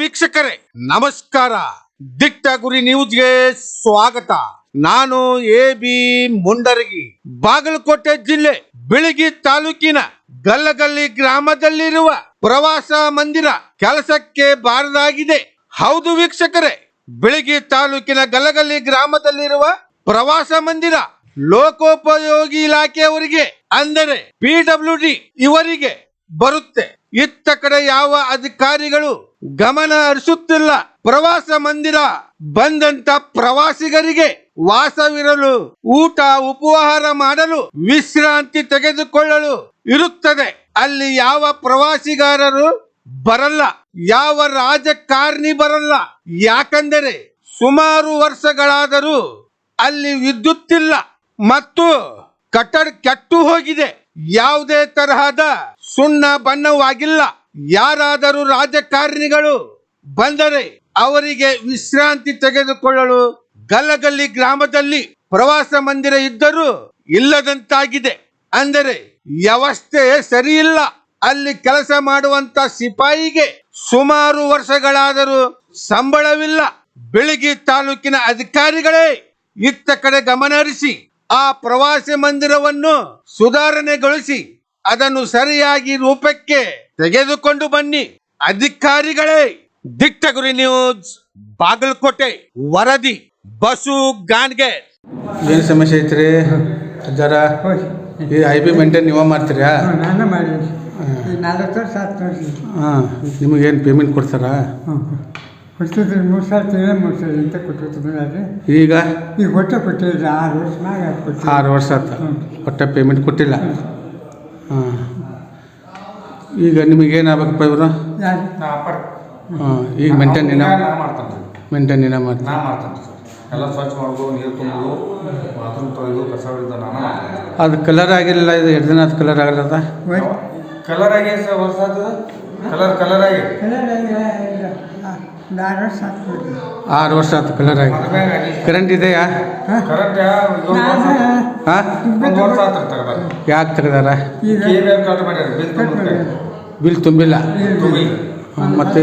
ವೀಕ್ಷಕರೇ, ನಮಸ್ಕಾರ. ದಿಟ್ಟ ಗುರಿ ನ್ಯೂಸ್ಗೆ ಸ್ವಾಗತ. ನಾನು ಎ ಬಿ ಮುಂಡರಗಿ, ಬಾಗಲಕೋಟೆ ಜಿಲ್ಲೆ, ಬಿಳಿಗಿ ತಾಲೂಕಿನ ಗಲ್ಲಗಲ್ಲಿ ಗ್ರಾಮದಲ್ಲಿರುವ ಪ್ರವಾಸ ಮಂದಿರ ಕೆಲಸಕ್ಕೆ ಬಾರದಾಗಿದೆ. ಹೌದು ವೀಕ್ಷಕರೇ, ಬಿಳಿಗಿ ತಾಲೂಕಿನ ಗಲ್ಲಗಲ್ಲಿ ಗ್ರಾಮದಲ್ಲಿರುವ ಪ್ರವಾಸ ಮಂದಿರ ಲೋಕೋಪಯೋಗಿ ಇಲಾಖೆಯವರಿಗೆ, ಅಂದರೆ ಪಿಡಬ್ಲ್ಯೂ ಡಿ ಇವರಿಗೆ ಬರುತ್ತೆ. ಇತ್ತ ಕಡೆ ಯಾವ ಅಧಿಕಾರಿಗಳು ಗಮನ ಹರಿಸುತ್ತಿಲ್ಲ. ಪ್ರವಾಸ ಮಂದಿರ ಬಂದಂತ ಪ್ರವಾಸಿಗರಿಗೆ ವಾಸವಿರಲು, ಊಟ, ಉಪಹಾರ ಮಾಡಲು ವಿಶ್ರಾಂತಿ ತೆಗೆದುಕೊಳ್ಳಲು ಇರುತ್ತದೆ. ಅಲ್ಲಿ ಯಾವ ಪ್ರವಾಸಿಗಾರರು ಬರಲ್ಲ, ಯಾವ ರಾಜಕಾರಣಿ ಬರಲ್ಲ. ಯಾಕಂದರೆ ಸುಮಾರು ವರ್ಷಗಳಾದರೂ ಅಲ್ಲಿ ವಿದ್ಯುತ್ ಇಲ್ಲ ಮತ್ತು ಕಟ್ಟಡ ಕೆಟ್ಟು ಹೋಗಿದೆ. ಯಾವುದೇ ತರಹದ ಸುಣ್ಣ ಬಣ್ಣವಾಗಿಲ್ಲ. ಯಾರಾದರೂ ರಾಜಕಾರಣಿಗಳು ಬಂದರೆ ಅವರಿಗೆ ವಿಶ್ರಾಂತಿ ತೆಗೆದುಕೊಳ್ಳಲು ಗಲ್ಲಗಲ್ಲಿ ಗ್ರಾಮದಲ್ಲಿ ಪ್ರವಾಸ ಮಂದಿರ ಇದ್ದರೂ ಇಲ್ಲದಂತಾಗಿದೆ. ಅಂದರೆ ವ್ಯವಸ್ಥೆ ಸರಿಯಿಲ್ಲ. ಅಲ್ಲಿ ಕೆಲಸ ಮಾಡುವಂತ ಸಿಪಾಯಿಗೆ ಸುಮಾರು ವರ್ಷಗಳಾದರೂ ಸಂಬಳವಿಲ್ಲ. ಬೆಳಗಿ ತಾಲೂಕಿನ ಅಧಿಕಾರಿಗಳೇ ಇತ್ತ ಕಡೆ ಗಮನ ಹರಿಸಿ ಆ ಪ್ರವಾಸಿ ಮಂದಿರವನ್ನು ಸುಧಾರಣೆಗೊಳಿಸಿ ಅದನ್ನು ಸರಿಯಾಗಿ ರೂಪಕ್ಕೆ ತೆಗೆದುಕೊಂಡು ಬನ್ನಿ. ಅಧಿಕಾರಿಗಳೇ ದಿಟ್ಟ ಗುರಿ ನ್ಯೂಸ್ ಬಾಗಲಕೋಟೆ ವರದಿ ಬಸು ಗಾನ್ಗೆ ಏನು ಸಮಸ್ಯೆ ಐತ್ರಿ? ಜರ ಈ ಐ ಬಿ ಮೇಂಟೈನ್ ನೀವೇ ಮಾಡ್ತೀರಾ? ನಾನು ಮಾಡಿದ್ವಿ ಈ ನಾಲ್ಕು ವರ್ಷ ಹತ್ತು ವರ್ಷ ಹಾಂ ನಿಮಗೇನು ಪೇಮೆಂಟ್ ಕೊಡ್ತಾರಾ? ಕೊಡ್ತಿದ್ರಿ ಮೂರು ಸಾವಿರ ತಿಂಗಳ ಮೂರು ಸಾವಿರ ಅಂತ ಈಗ? ಈಗ ಹೊಟ್ಟೆ ಕೊಟ್ಟಿಲ್ಲ ಆರು ವರ್ಷ ಮ್ಯಾಗ ಆರು ವರ್ಷ ಆಯ್ತು ಹೊಟ್ಟೆ ಪೇಮೆಂಟ್ ಕೊಟ್ಟಿಲ್ಲ? ಹಾಂ. ಈಗ ನಿಮಗೆ ಏನಾಗಬೇಕಪ್ಪ ಇವರು? ಹಾಂ ಈಗ ಮೆಂಟೇನ್ ಏನ ನಾ ಮಾಡ್ತೇನೆ ಮೇಂಟೈನ್ ಮಾಡ್ತೀನಿ ಮಾಡ್ತಾರೆ ನಾ ಮಾಡ್ತೇನೆ ಸರ್ ಎಲ್ಲ ಸ್ವಚ್ಛ ಮಾಡೋದು ನೀರು ತುಂಬೋದು ಬಾತ್ರೂಮ್ ತೊಳೆದು ಕಸ ಹೊಡೆದು ನಾನು ಮಾಡ್ತೇನೆ. ಅದು ಕಲರ್ ಆಗಿರಲಿಲ್ಲ ಇದು ಎರಡು ದಿನ ಅದು ಕಲರ್ ಆಗಲ್ಲದ ಕಲರ್ ಆಗಿ ಸರ್ ವರ್ಷ ಕಲರ್ ಕಲರ್ ಆಗಿ. ಆರು ವರ್ಷ ಆಯ್ತು ಕಲರ್ ಆಗಿ. ಕರೆಂಟ್ ಇದೆಯಾ? ಹಾಂ? ಯಾಕೆ ತೆಗ್ದಾರ? ಬಿಲ್ ತುಂಬಿಲ್ಲ? ಮತ್ತು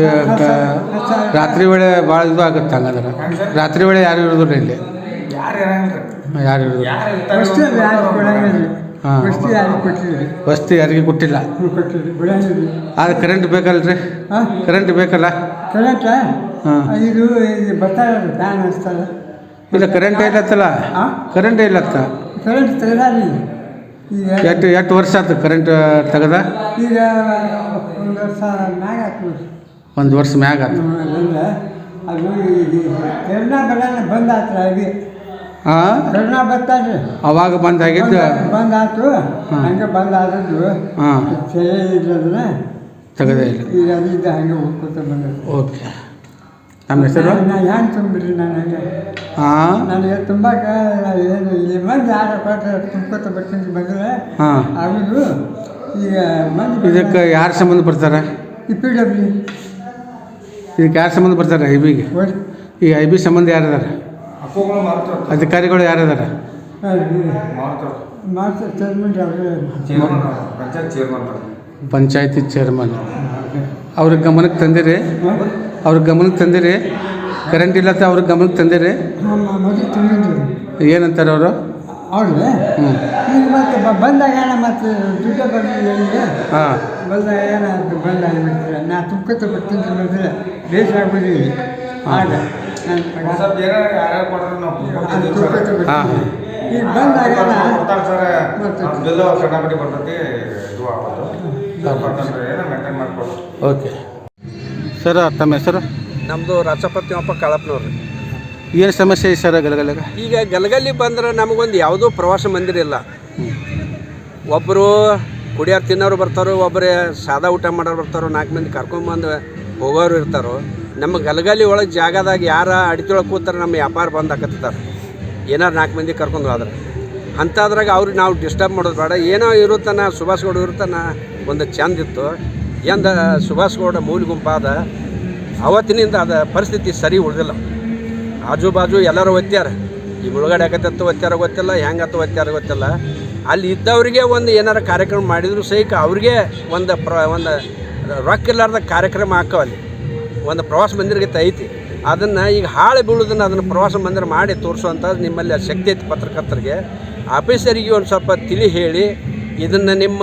ರಾತ್ರಿ ವೇಳೆ ಭಾಳ ಇದು ಆಗುತ್ತೆ ಹಂಗಂದ್ರೆ? ರಾತ್ರಿ ವೇಳೆ ಯಾರು ಇರೋದಿಲ್ಲ ಇಲ್ಲಿ? ಯಾರು ಇರೋದು ಯಾರು ವಸ್ತು ಯಾರಿಗೆ ಕೊಟ್ಟಿಲ್ಲ? ಬಿಡಂಗಿಲ್ಲ ಆದ್ರೆ ಕರೆಂಟ್ ಬೇಕಲ್ರಿ? ಹಾಂ? ಕರೆಂಟ್ ಬೇಕಲ್ಲ? ಕರೆಂಟ್ ಹಾಂ. ಇದು ಬರ್ತಾ ಬರ್ತಾರೆ ಫ್ಯಾನ್ ಹಚ್ತಾರೆ ಇಲ್ಲ ಕರೆಂಟ್ ಇಲ್ಲತ್ತಲ್ಲ? ಹಾಂ ಕರೆಂಟ್ ಇಲ್ಲತ್ತ? ಕರೆಂಟ್ ತೆಗ್ದಾರಿ ಈಗ ಎಷ್ಟು ಎಷ್ಟು ವರ್ಷ ಆಯ್ತು ಕರೆಂಟ್ ತೆಗದ? ಈಗ ಒಂದು ವರ್ಷ ಮ್ಯಾಗ ನೋಡ್ರಿ ಒಂದು ವರ್ಷ ಮ್ಯಾಗ ಆತು ಅದು ಈಗ ಕರೋನಾ ಬರೋಣ ಬಂದ್ ಆತ್ರ ಅದು ಹಾಂ ಕರೋನಾ ಬರ್ತಾರ್ರಿ ಅವಾಗ ಬಂದಾಗಿದ್ದು ಬಂದಾತು ಹಂಗೆ ಬಂದಾದದ್ದು ಹಾಂ. ಸರಿ ಇದ್ದದನ್ನ ತೆಗದೇ ಇಲ್ಲ. ಈಗ ಅದಿದ್ದ ಹಂಗೆ ಹೋಗ್ಕೊತ ಬಂದ ಓಕೆ. ನಮ್ಮ ಹೆಸರು? ನಾನು ಹ್ಯಾಂಗೆ ತುಂಬಿರಿ ನಾನು ಹಂಗೆ. ಹಾಂ ನನಗೆ ತುಂಬಾಕ ಏನು ಇಲ್ಲಿ ಮಂದಿ ಯಾರು ಕೊಟ್ಟರೆ ತುಂಬ್ಕೊತ ಬರ್ತೀನಿ ಬಂದರೆ. ಹಾಂ. ಆಗುದು. ಈಗ ಮಂದಿ ಇದಕ್ಕೆ ಯಾರು ಸಂಬಂಧ ಬರ್ತಾರೆ ಈ ಪಿ ಡಬ್ಲ್ಯೂ ಇದಕ್ಕೆ ಯಾರು ಸಂಬಂಧ ಬರ್ತಾರೆ ಐ ಬಿಗೆ ಈ ಐ ಬಿ ಸಂಬಂಧ ಯಾರಿದಾರೆ ಅಪ್ಪಗಳು ಅಧಿಕಾರಿಗಳು ಯಾರಿದ್ದಾರೆ ಮಾರ್ತಾರ. ಮಾಡ್ತಾರೆ ಚೇರ್ಮನ್ ಅವ್ರೆ. ಚೇರ್ಮನ್ ಪಂಚಾಯತ್ ಚೇರ್ಮನ್ ಪಂಚಾಯತಿ ಚೇರ್ಮನ್ ಅವ್ರ ಗಮನಕ್ಕೆ ತಂದಿರಿ. ಅವ್ರ ಗಮನಕ್ಕೆ ತಂದಿರಿ. ಕರೆಂಟ್ ಇಲ್ಲ ಅವ್ರ ಗಮನಕ್ಕೆ ತಂದಿರಿ. ಏನಂತಾರೆ ಅವರು? ಅವ್ರಿಗೆ ಈಗ ಮತ್ತೆ ಬ- ಬಂದಾಗ ಮತ್ತು ಮತ್ತೆ ದುಡ್ಡು ಬಂದಿದೆ ಹಾಂ. ಬಂದಾಗ ಏನಾಯ್ತು? ಬಂದಾಗಿಬಿಟ್ರೆ ನಾ ತುಂಬ್ಕೊತ ಬರ್ತೀನಿ ಬೇಸರ ಆಗೋದಿಲ್ಲ ಆಗ ಸ್ವಲ್ಪ ಯಾರ್ಯಾರು ಕೊಟ್ರೆ ನಾವು ಸರ್ ಹಾಂ. ಬರ್ತೀನಿ ಈಗ ಬಂದಾಗ ಕೊಡ್ತಾರೆ ಸರ್. ಮತ್ತೆ? ಬಿಲ್ ಕಟಾಪಟಿ ಬರ್ತೈತಿ ಇದು ಆಗೋದು. ಏನೋ ಮೇಂಟೈನ್ ಮಾಡ್ಕೊಡು ಓಕೆ. ಸರ್ ತಮ್ಮ ಹೆಸರು? ನಮ್ಮದು ರಚಪತಿಯಪ್ಪ ಕಾಳಪ್ಪನವ್ರು ಏನು ಸಮಸ್ಯೆ ಐತೆ ಸರ್ ಗಲಗಲಗ? ಈಗ ಗಲಗಲ್ಲಿ ಬಂದ್ರೆ ನಮಗೊಂದು ಯಾವುದೋ ಪ್ರವಾಸ ಮಂದಿರ ಇಲ್ಲ. ಒಬ್ಬರು ಕುಡಿಯೋರು ತಿನ್ನೋರು ಬರ್ತಾರೋ ಒಬ್ಬರೇ ಸಾದಾ ಊಟ ಮಾಡೋರು ಬರ್ತಾರೋ ನಾಲ್ಕು ಮಂದಿ ಕರ್ಕೊಂಬಂದು ಹೋಗೋರು ಇರ್ತಾರೋ ನಮ್ಮ ಗಲಗಲಿ ಒಳಗೆ ಜಾಗದಾಗ ಯಾರ ಅಡಿತೊಳಗೆ ಕೂತಾರೆ ನಮ್ಮ ವ್ಯಾಪಾರ ಬಂದು ಹಾಕತ್ತಾರೆ ಏನಾರು ನಾಲ್ಕು ಮಂದಿ ಕರ್ಕೊಂಡು ಹೋದ್ರೆ. ಅಂಥದ್ರಾಗ ಅವ್ರಿಗೆ ನಾವು ಡಿಸ್ಟರ್ಬ್ ಮಾಡೋದು ಬೇಡ. ಏನೋ ಇರುತ್ತನ, ಸುಭಾಷ್ ಗೌಡ ಇರುತ್ತಾನ, ಒಂದು ಚಂದ ಇತ್ತು. ಎಂದ ಸುಭಾಷ್ ಗೌಡ ಮೂಲ ಗುಂಪಾದ ಅವತ್ತಿನಿಂದ ಅದ ಪರಿಸ್ಥಿತಿ ಸರಿ ಉಳಿದಿಲ್ಲ. ಆಜು ಬಾಜು ಎಲ್ಲರೂ ಒತ್ತಾರ ಈ ಮುಳುಗಡೆ ಆಗತ್ತತ್ತು ಒತ್ತಾರ ಗೊತ್ತಿಲ್ಲ ಹೆಂಗತ್ತು ಒತ್ತಾರ ಗೊತ್ತಿಲ್ಲ. ಅಲ್ಲಿ ಇದ್ದವರಿಗೆ ಒಂದು ಏನಾರ ಕಾರ್ಯಕ್ರಮ ಮಾಡಿದ್ರು ಸಹಿತ ಅವ್ರಿಗೆ ಒಂದು ಪ್ರ, ಒಂದು ರೊಕ್ಕ ಇಲ್ಲಾರ್ದ ಕಾರ್ಯಕ್ರಮ ಹಾಕೋ ಅಲ್ಲಿ. ಒಂದು ಪ್ರವಾಸ ಮಂದಿರಗತ್ತೆ ಐತಿ. ಅದನ್ನು ಈಗ ಹಾಳು ಬೀಳೋದನ್ನು ಅದನ್ನು ಪ್ರವಾಸ ಮಂದಿರ ಮಾಡಿ ತೋರಿಸುವಂಥದ್ದು ನಿಮ್ಮಲ್ಲಿ ಶಕ್ತಿ ಐತಿ ಪತ್ರಕರ್ತರಿಗೆ. ಆಫೀಸರಿಗೆ ಒಂದು ಸ್ವಲ್ಪ ತಿಳಿ ಹೇಳಿ, ಇದನ್ನು ನಿಮ್ಮ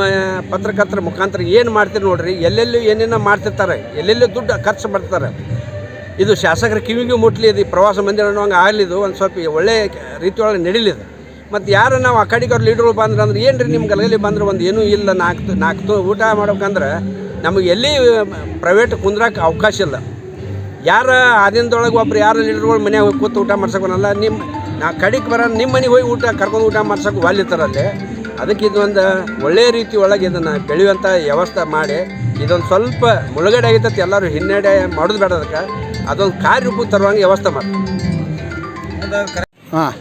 ಪತ್ರಕರ್ತರ ಮುಖಾಂತರ ಏನು ಮಾಡ್ತೀರಿ ನೋಡ್ರಿ, ಎಲ್ಲೆಲ್ಲೂ ಏನೇನೋ ಮಾಡ್ತಿರ್ತಾರೆ, ಎಲ್ಲೆಲ್ಲೂ ದುಡ್ಡು ಖರ್ಚು ಮಾಡ್ತಾರೆ ಇದು ಶಾಸಕರ ಕಿವಿಗೂ ಮುಟ್ಲಿ ಇದು ಪ್ರವಾಸ ಮಂದಿರ ಅನ್ನೋಂಗೆ ಆಗಲಿದು ಒಂದು ಸ್ವಲ್ಪ ಒಳ್ಳೆಯ ರೀತಿಯೊಳಗೆ ನಡೀಲಿದೆ ಮತ್ತು ಯಾರು ನಾವು ಆ ಕಡೆಗೆ ಲೀಡ್ರು ಬಂದ್ರೆ ಅಂದ್ರೆ ಏನು ರೀ ನಿಮ್ಮ ಗಲಗಲಿ ಬಂದ್ರೆ ಒಂದು ಏನೂ ಇಲ್ಲ ನಾಲ್ಕು ನಾಲ್ಕು ಊಟ ಮಾಡ್ಬೇಕಂದ್ರೆ ನಮಗೆ ಎಲ್ಲಿ ಪ್ರೈವೇಟ್ ಕುಂದ್ರಕ್ಕೆ ಅವಕಾಶ ಇಲ್ಲ. ಯಾರ ಆದಿನದೊಳಗೆ ಒಬ್ರು ಯಾರು ಲೀಡರ್ಗಳು ಮನ್ಯಾಗ ಹೋಗಿ ಕೂತು ಊಟ ಮಾಡ್ಸೋಕನಲ್ಲ ನಿಮ್ಮ ನಾ ಕಡೆಗೆ ಬರೋ ನಿಮ್ಮ ಮನೆಗೆ ಹೋಗಿ ಊಟ ಕರ್ಕೊಂಡು ಊಟ ಮಾಡ್ಸೋಕೆ ವಾಲಿತಾರಲ್ಲಿ ಅದಕ್ಕೆ ಇದೊಂದು ಒಳ್ಳೆಯ ರೀತಿ ಒಳಗೆ ಇದನ್ನು ಬೆಳೆಯುವಂಥ ವ್ಯವಸ್ಥೆ ಮಾಡಿ, ಇದೊಂದು ಸ್ವಲ್ಪ ಮುಳುಗಡೆ ಆಗೈತೈತಿ ಎಲ್ಲರೂ ಹಿನ್ನಡೆ ಮಾಡೋದು ಬೇಡ ಅದಕ್ಕೆ. ಅದೊಂದು ಕಾರ್ಯರೂಪ ತರುವಂಗೆ ವ್ಯವಸ್ಥೆ ಮಾಡಿ ಹಾಂ.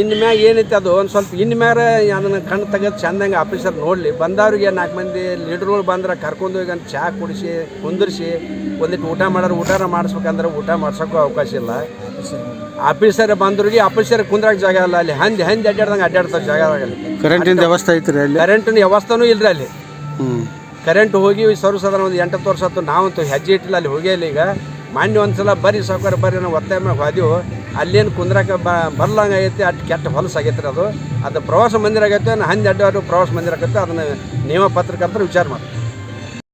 ಇನ್ನು ಮ್ಯಾಗ ಏನೈತಿ ಅದು? ಒಂದು ಸ್ವಲ್ಪ ಇನ್ನು ಮ್ಯಾಗ ಅದನ್ನು ಕಣ್ಣು ತೆಗೆದು ಚಂದಂಗೆ ಆಫೀಸರ್ ನೋಡಲಿ. ಬಂದವ್ರಿಗೆ ನಾಲ್ಕು ಮಂದಿ ಲೀಡ್ರುಗಳು ಬಂದ್ರೆ ಕರ್ಕೊಂಡು ಹೋಗಿ ಅಂತ ಚಹಾ ಕುಡಿಸಿ ಕುಂದಿರಿಸಿ ಒಂದಿಟ್ಟು ಊಟ ಮಾಡೋರು ಊಟನ ಮಾಡಿಸ್ಬೇಕಂದ್ರೆ ಊಟ ಮಾಡ್ಸೋಕ್ಕೂ ಅವಕಾಶ ಇಲ್ಲ. ಆಫೀಸರ್ ಬಂದ್ರಿಗೆ ಆಫೀಸರ್ ಕುಂದ್ರಾಗ ಜಾಗ ಅಲ್ಲ ಅಲ್ಲಿ. ಹಂದಿ ಹಂದಿ ಅಡ್ಡಾಡ್ದಂಗೆ ಅಡ್ಡಾಡ್ತಾರೆ ಜಾಗ ಅಲ್ಲಿ. ಕರೆಂಟಿನ ವ್ಯವಸ್ಥೆ ಐತ್ರಿ ಅಲ್ಲಿ? ಕರೆಂಟಿನ ವ್ಯವಸ್ಥೆನೂ ಇಲ್ಲರಿ ಅಲ್ಲಿ. ಕರೆಂಟ್ ಹೋಗಿ ಸರ್ವಿಸಾದ್ರೆ ಒಂದು ಎಂಟತ್ತು ವರ್ಷ ಆಯ್ತು. ನಾವಂತೂ ಹೆಜ್ಜೆ ಇಟ್ಟಿಲ್ಲ ಅಲ್ಲಿ ಹೋಗಿಲ್ಲ ಈಗ. ಮಾನ್ಯ ಒಂದ್ಸಲ ಬರ್ರಿ ಸಾವುಕಾರ ಬರ್ರಿ ನಾವು ಒತ್ತಾಯ ಮ್ಯಾಗ ಹೋದೆವು ಅಲ್ಲೇನು ಕುಂದ್ರಕ್ಕೆ ಬರ್ಲಂಗೆ ಐತಿ ಅಷ್ಟು ಕೆಟ್ಟ ಹೊಲಸು ಆಗೈತೆ ರೀ ಅದು. ಅದು ಪ್ರವಾಸ ಮಂದಿರ ಆಗೈತೆ, ಹಂದಿ ಅಡ್ಡ ಪ್ರವಾಸ ಮಂದಿರ ಆಗೈತೆ, ಅದನ್ನು ನಿಯಮ ಪತ್ರಕರ್ತರು ವಿಚಾರ ಮಾಡಿ